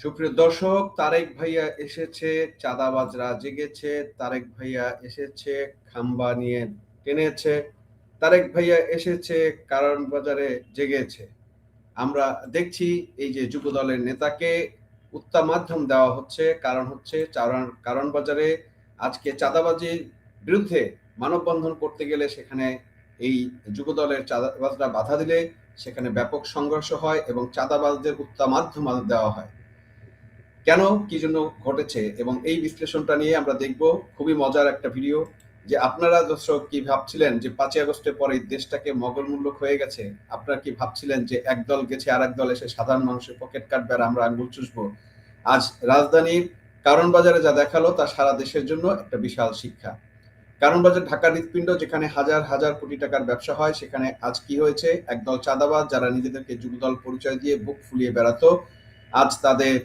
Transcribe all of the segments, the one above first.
সুপ্রিয় দর্শক, তারেক ভাইয়া এসেছে, চাঁদাবাজরা জেগেছে, তারেক ভাইয়া এসেছে, খাম্বা নিয়ে টেনেছে, তারেক ভাইয়া এসেছে, কারণ বাজারে জেগেছে। আমরা দেখছি এই যে যুব দলের নেতাকে উত্তাপ মাধ্যম দেওয়া হচ্ছে, কারণ হচ্ছে কারণ বাজারে আজকে চাঁদাবাজির বিরুদ্ধে মানববন্ধন করতে গেলে সেখানে এই যুব দলের চাঁদাবাজরা বাধা দিলে সেখানে ব্যাপক সংঘর্ষ হয় এবং চাঁদাবাজদের উত্তাপ মাধ্যম দেওয়া হয়। কেন? কি জন্য ঘটেছে? এবং এই বিশ্লেষণটা নিয়ে আমরা দেখব। খুবই মজার একটা ভিডিও যে আপনারা দর্শক কি ভাবছিলেন যে পাঁচই আগস্টের পরে দেশটাকে মগরমূল্য হয়ে গেছে? আপনারা কি ভাবছিলেন যে একদল গেছে আর দল এসে সাধারণ মানুষের পকেট কাটবে আর আমরা আঙ্গুল চুষবো? আজ রাজধানীর কারণ বাজারে যা দেখাল তা সারা দেশের জন্য একটা বিশাল শিক্ষা। কারণ বাজার ঢাকা হৃৎপিণ্ড, যেখানে হাজার হাজার কোটি টাকার ব্যবসা হয়, সেখানে আজ কি হয়েছে? একদল চাঁদাবাজ যারা নিজেদেরকে যুবদল পরিচয় দিয়ে বুক ফুলিয়ে বেড়াতো, আজ তাদের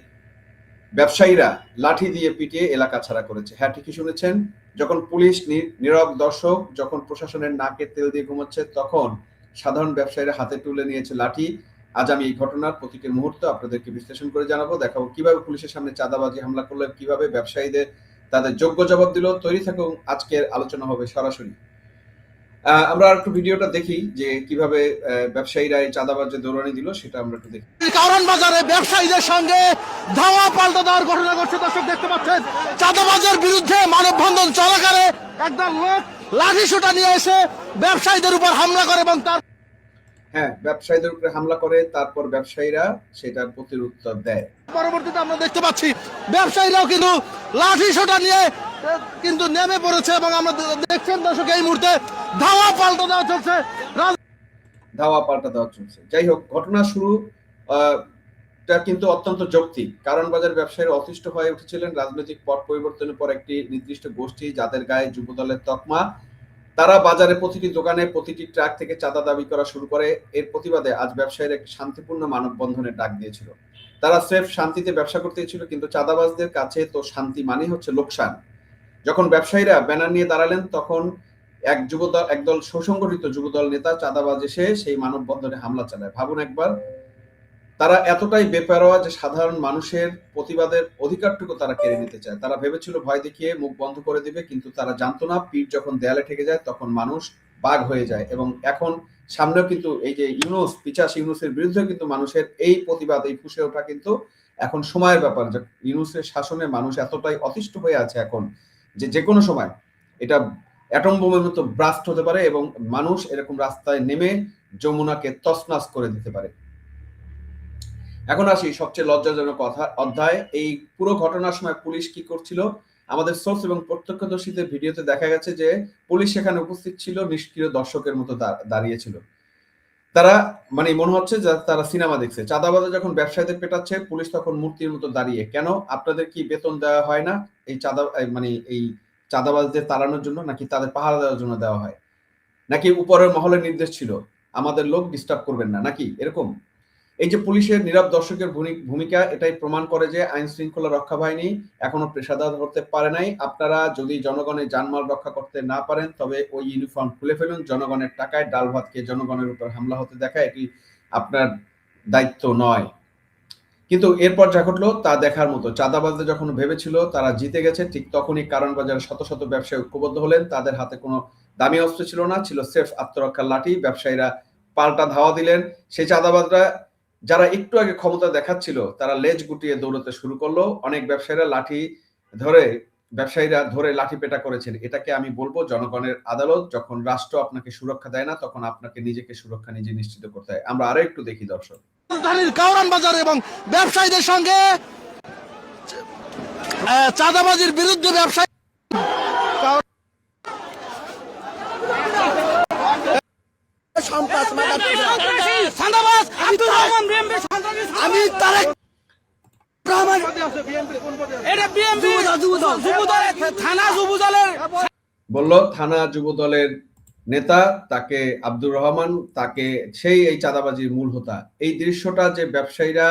ব্যবসায়ীরা লাঠি দিয়ে পিটিয়ে এলাকা ছাড়া করেছে। হ্যাঁ ঠিকই শুনেছেন, যখন পুলিশ নীরব দর্শক যখন প্রশাসনের নাকে তেল দিয়ে ঘুমাচ্ছে, তখন সাধারণ ব্যবসায়ীরা হাতে তুলে নিয়েছে লাঠি। আজ আমি এই ঘটনার প্রতিটি মুহূর্ত আপনাদেরকে বিশ্লেষণ করে জানাব। দেখাবো কীভাবে পুলিশের সামনে চাঁদাবাজি হামলা করল, কীভাবে ব্যবসায়ীদের তাদের যোগ্য জবাব দিল তৈরি থাকুন আজকের আলোচনা হবে সরাসরি। আমরা একটু ভিডিওটা দেখি যে কীভাবে ব্যবসায়ীরা এই চাঁদাবাজে দৌড়ানি দিল, সেটা আমরা একটু দেখি। কারণ বাজারে ব্যবসায়ীদের সঙ্গে ধাওয়া পাল্টা দেওয়ার ঘটনা ঘটছে, দর্শক দেখতে পাচ্ছেন। চাঁদাবাজের বিরুদ্ধে মানববন্ধন চলাকালে একদম লোক লাঠি নিয়ে এসে ব্যবসায়ীদের উপর হামলা করে এবং তার হ্যাঁ ব্যবসায়ীদের উপরে হামলা করে তারপর ব্যবসায়ীরা সেটার প্রতিউত্তর দেয়। পরবর্তীতে আমরা দেখতে পাচ্ছি ব্যবসায়ীরাও কিন্তু লাঠি সোটা নিয়ে কিন্তু নেমে পড়েছে এবং আমরা দেখছেন দর্শক এই মুহূর্তে ধাওয়া পাল্টা দেওয়া চলছে। ধাওয়া পাল্টা দেওয়া চলছে। যাই হোক ঘটনা শুরু টা কিন্তু অত্যন্ত যৌক্তিক। কারণ বাজার ব্যবসায়ীরা অতিষ্ঠ হয়ে উঠেছিলেন। রাজনৈতিক পট পরিবর্তনের পর একটি নির্দিষ্ট গোষ্ঠী যাদের গায়ে যুবদলের তকমা তারা বাজারে প্রতিটি দোকানে প্রতিটি ট্রাক থেকে চাঁদা দাবি করা শুরু করে। এর প্রতিবাদে আজ ব্যবসায়ীরা একটি শান্তিপূর্ণ মানববন্ধনের ডাক দিয়েছিল। তারা স্রেফ শান্তিতে ব্যবসা করতে ছিল কিন্তু চাঁদাবাজদের কাছে তো শান্তি মানে হচ্ছে লোকসান। যখন ব্যবসায়ীরা ব্যানার নিয়ে দাঁড়ালেন, তখন এক যুবদল, একদল সুসংগঠিত যুবদল নেতা চাঁদাবাজ এসে সেই মানববন্ধনে হামলা চালায়। ভাবুন একবার তারা এতটাই বেপরোয়া যে সাধারণ মানুষের প্রতিবাদের অধিকারটুকু তারা কেড়ে নিতে চায়। তারা ভেবেছিল ভয় দেখিয়ে মুখ বন্ধ করে দিবে, কিন্তু তারা জানতো না পিঠ যখন দেয়ালে ঠেকে যায় তখন মানুষ বাঘ হয়ে যায় এবং এখন সামনেও কিন্তু এই যে ইউনুস, পিচাস ইউনুসের বিরুদ্ধে কিন্তু মানুষের এই প্রতিবাদ, এই ফুসে ওঠা কিন্তু এখন সময়ের ব্যাপার। যে ইউনুসের শাসনে মানুষ এতটাই অতিষ্ঠ হয়ে আছে এখন যে যে কোনো সময় এটা অ্যাটম বোমের মতো ব্রাস্ট হতে পারে এবং মানুষ এরকম রাস্তায় নেমে যমুনাকে তছনাছ করে দিতে পারে। এখন আসি সবচেয়ে লজ্জাজনক কথা অধ্যায়। এই পুরো ঘটনার সময় পুলিশ কি করছিল? আমাদের সোর্স এবং প্রত্যক্ষদর্শীদের ভিডিওতে দেখা গেছে যে পুলিশ সেখানে উপস্থিত ছিল, নিষ্ক্রিয় দর্শকের মতো দাঁড়িয়েছিল তারা মানে মনে হচ্ছে তারা সিনেমা দেখছে। চাঁদাবাজে যখন ব্যবসায়ীদের পেটাচ্ছে, পুলিশ তখন মূর্তির মতো দাঁড়িয়ে। কেন? আপনাদের কি বেতন দেওয়া হয় না? এই চাঁদা মানে এই চাঁদাবাজদের তাড়ানোর জন্য নাকি তাদের পাহারা দেওয়ার জন্য দেওয়া হয়? নাকি উপরের মহলের নির্দেশ ছিল? আমাদের লোক ডিস্টার্ব করবেন না, নাকি? এরকম? এই যে পুলিশের নীরব দর্শকের ভূমি- ভূমিকা, এটাই প্রমাণ করে যে আইন শৃঙ্খলা রক্ষা বাহিনী এখনও পেশাদার হতে পারে নাই। আপনারা যদি জনগণের জানমাল রক্ষা করতে না পারেন, তবে ওই ইউনিফর্ম খুলে ফেলুন। জনগণের টাকায় ডাল ভাতকে জনগণের উপর হামলা হতে দেখা, এটি আপনার দায়িত্ব নয়। কিন্তু এরপর যা ঘটলো, তা দেখার মতো। চাঁদাবাজদের যখন ভেবেছিল তারা জিতে গেছে, ঠিক তখনই কারণ বাজারে শত শত ব্যবসায়ী ঐক্যবদ্ধ হলেন। তাদের হাতে কোনো দামি অস্ত্র ছিল না, ছিল সেফ আত্মরক্ষার লাঠি। ব্যবসায়ীরা পাল্টা ধাওয়া দিলেন। সেই চাঁদাবাজরা যারা একটু আগে ক্ষমতা দেখাচ্ছিল, তারা লেজ গুটিয়ে দৌড়তে শুরু করল। অনেক ব্যবসায়ীরা লাঠি ধরে, ব্যবসায়ীরা ধরে লাঠি পেটা করেছেন। এটাকে আমি বলব জনগণের আদালত, যখন রাষ্ট্র আপনাকে সুরক্ষা দেয় না, তখন আপনাকে নিজেকে সুরক্ষা নিজে নিশ্চিত করতে হয়। আমরা আরও একটু দেখি, দর্শক। বাজার এবং ব্যবসায়ীদের সঙ্গে চাঁদাবাজির বিরুদ্ধে ব্যবসায়ী চাঁদাবাজ আব্দুর রহমান বিএমপি আমি তারেক বলল থানা যুব দলের নেতা তাকে আব্দুর রহমান তাকে সেই এই চাঁদাবাজির মূল হোতা। এই দৃশ্যটা যে ব্যবসায়ীরা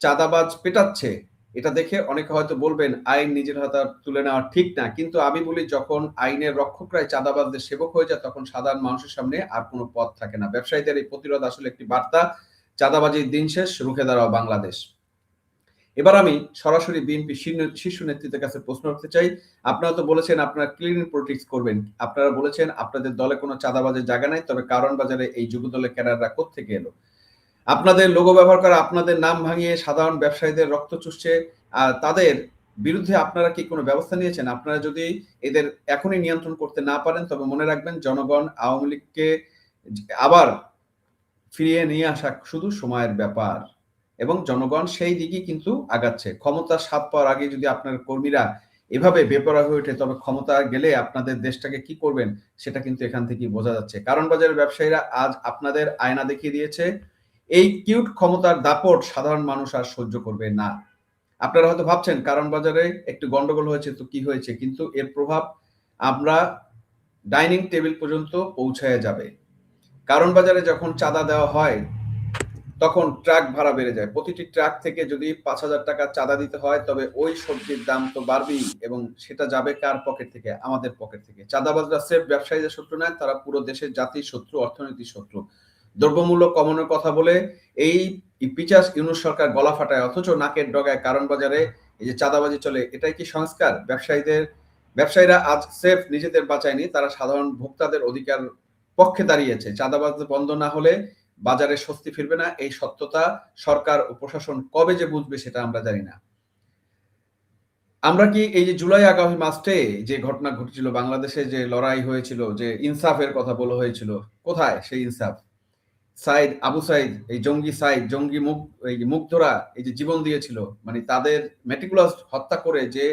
চাঁদাবাজ পেটাচ্ছে এটা দেখে অনেকে হয়তো বলবেন, আইন নিজের হাতে তুলে নেওয়া ঠিক না। কিন্তু আমি বলি, যখন আইনের রক্ষকরাই চাঁদাবাজদের সেবক হয়ে যায়, তখন সাধারণ মানুষের সামনে আর কোনো পথ থাকে না। ব্যবসায়ীদের এই প্রতিরোধ আসলে একটি বার্তা। চাঁদাবাজির দিন শেষ, রুখে দাঁড়াও বাংলাদেশ। এবার আমি সরাসরি বিএনপি শীর্ষ নেতৃত্বের কাছে প্রশ্ন করতে চাই। আপনারা তো বলেছেন আপনারা ক্লিন পলিটিক্স করবেন। আপনারা বলেছেন আপনাদের দলে কোনো চাঁদাবাজের জায়গা নাই, তবে কারণ বাজারে এই যুব দলের ক্যাডাররা থেকে এলো? আপনাদের লোগো ব্যবহার করে, আপনাদের নাম ভাঙিয়ে সাধারণ ব্যবসায়ীদের রক্ত চুষছে, আর তাদের বিরুদ্ধে আপনারা কি কোনো ব্যবস্থা নিয়েছেন? আপনারা যদি এদের এখনই নিয়ন্ত্রণ করতে না পারেন, তবে মনে রাখবেন জনগণ আওয়ামী লীগকে আবার ফিরিয়ে নিয়ে আসা শুধু সময়ের ব্যাপার। এবং জনগণ সেই দিকেই কিন্তু আগাচ্ছে। ক্ষমতা স্বাদ পাওয়ার আগে যদি আপনার কর্মীরা এভাবে বেপরা হয়ে ওঠে, তবে ক্ষমতা গেলে আপনাদের দেশটাকে কি করবেন, সেটা কিন্তু এখান থেকেই বোঝা যাচ্ছে। কারণ বাজারের ব্যবসায়ীরা আজ আপনাদের আয়না দেখিয়ে দিয়েছে এই কিউট ক্ষমতার দাপট সাধারণ মানুষ আর সহ্য করবে না। আপনারা হয়তো ভাবছেন, কারণ বাজারে একটু গন্ডগোল হয়েছে, তো কি হয়েছে? কিন্তু এর প্রভাব আমরা ডাইনিং টেবিল পর্যন্ত পৌঁছায় যাবে। কারণ বাজারে যখন চাঁদা দেওয়া হয়, তখন ট্রাক ভাড়া বেড়ে যায়। প্রতিটি ট্রাক থেকে যদি পাঁচ হাজার টাকা চাঁদা দিতে হয়, তবে ওই সবজির দাম তো বাড়বেই, এবং সেটা যাবে কার পকেট থেকে? আমাদের পকেট থেকে। চাঁদাবাজরা সেফ ব্যবসায়ীদের শত্রু নয়, তারা পুরো দেশের জাতির শত্রু, অর্থনীতির শত্রু। দ্রব্যমূল্য কমানোর কথা বলে এই পিচাস ইউনুস সরকার গলা ফাটায়, অথচ নাকের ডগায় কারণ বাজারে এই যে চাঁদাবাজি চলে, এটাই কি সংস্কার? ব্যবসায়ীদের, ব্যবসায়ীরা আজ সেফ নিজেদের বাঁচায়নি, তারা সাধারণ ভোক্তাদের অধিকার পক্ষে দাঁড়িয়েছে। চাঁদাবাজ বন্ধ না হলে বাজারে স্বস্তি ফিরবে না, এই সত্যতা সরকার ও প্রশাসন কবে যে বুঝবে সেটা আমরা জানি না। আমরা কি এই যে জুলাই আগামী মাসে যে ঘটনা ঘটেছিল, বাংলাদেশে যে লড়াই হয়েছিল, যে ইনসাফের কথা বলা হয়েছিল, কোথায় সেই ইনসাফ? সাইদ, আবু সাইদ, এই জঙ্গি সাইদ, জঙ্গি মুখ, এই মুগ্ধরা এই যে জীবন দিয়েছিল মানে তাদের মেটিকুলাস হত্যা করে যে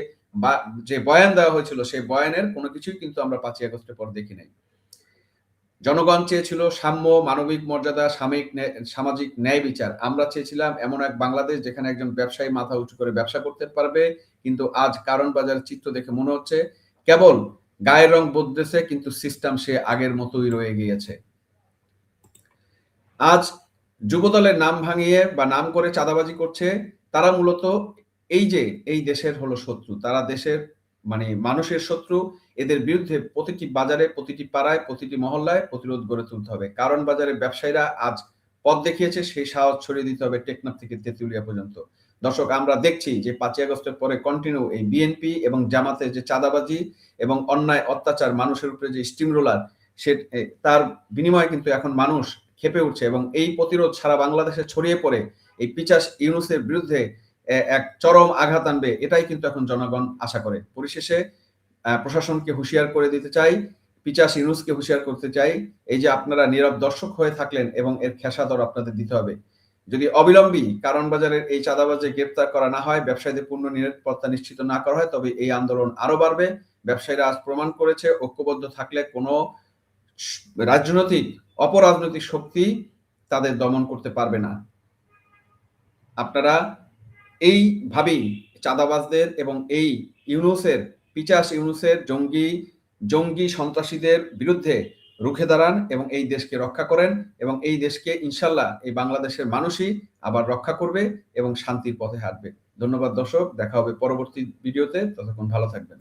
বা, যে বয়ান দেওয়া হয়েছিল, সেই বয়ানের কোনো কিছুই কিন্তু আমরা পাঁচই আগস্টের পর দেখি নাই। জনগণ চেয়েছিল সাম্য, মানবিক মর্যাদা, সাময়িক সামাজিক ন্যায় বিচার। আমরা চেয়েছিলাম এমন এক বাংলাদেশ যেখানে একজন ব্যবসায়ী মাথা উঁচু করে ব্যবসা করতে পারবে, কিন্তু আজ কারণ বাজার চিত্র দেখে মনে হচ্ছে, কেবল গায়ের রং বদলেছে, কিন্তু সিস্টেম সে আগের মতোই রয়ে গিয়েছে। আজ যুবদলের নাম ভাঙিয়ে বা নাম করে চাঁদাবাজি করছে, তারা মূলত এই যে এই দেশের হলো শত্রু, তারা দেশের মানে মানুষের শত্রু, এদের বিরুদ্ধে প্রতিটি বাজারে, প্রতিটি পাড়ায়, প্রতিটি মহল্লায় প্রতিরোধ গড়ে তুলতে হবে। কারণ বাজারে ব্যবসায়ীরা আজ পথ দেখিয়েছে, সেই সাহস ছড়িয়ে দিতে হবে টেকনাফ থেকে তেঁতুলিয়া পর্যন্ত। দর্শক, আমরা দেখছি যে পাঁচই আগস্টের পরে কন্টিনিউ এই বিএনপি এবং জামাতের যে চাঁদাবাজি এবং অন্যায়, অত্যাচার, মানুষের উপরে যে স্টিম রোলার সে তার বিনিময়ে কিন্তু এখন মানুষ খেপে উঠছে এবং এই প্রতিরোধ সারা বাংলাদেশে ছড়িয়ে পড়ে, এই পিচাস ইউনুসের বিরুদ্ধে এক চরম আঘাত আনবে, এটাই কিন্তু এখন জনগণ আশা করে। পরিশেষে প্রশাসনকে হুঁশিয়ার করে দিতে চাই, পিচাস ইউনুসকে হুঁশিয়ার করতে চাই, এই যে আপনারা নীরব দর্শক হয়ে থাকলেন এবং এর খেসাদর আপনাদের দিতে হবে। যদি অবিলম্বী কারণ বাজারের এই চাঁদাবাজে গ্রেপ্তার করা না হয়, ব্যবসায়ীদের পূর্ণ নিরাপত্তা নিশ্চিত না করা হয়, তবে এই আন্দোলন আরও বাড়বে। ব্যবসায়ীরা আজ প্রমাণ করেছে, ঐক্যবদ্ধ থাকলে কোনো রাজনৈতিক অপরাজনৈতিক শক্তি তাদের দমন করতে পারবে না। আপনারা এই এইভাবেই চাঁদাবাজদের এবং এই ইউনুসের, পিচাস ইউনুসের, জঙ্গি জঙ্গি সন্ত্রাসীদের বিরুদ্ধে রুখে দাঁড়ান এবং এই দেশকে রক্ষা করেন এবং এই দেশকে ইনশাল্লাহ এই বাংলাদেশের মানুষই আবার রক্ষা করবে এবং শান্তির পথে হাঁটবে। ধন্যবাদ দর্শক, দেখা হবে পরবর্তী ভিডিওতে। ততক্ষণ ভালো থাকবেন।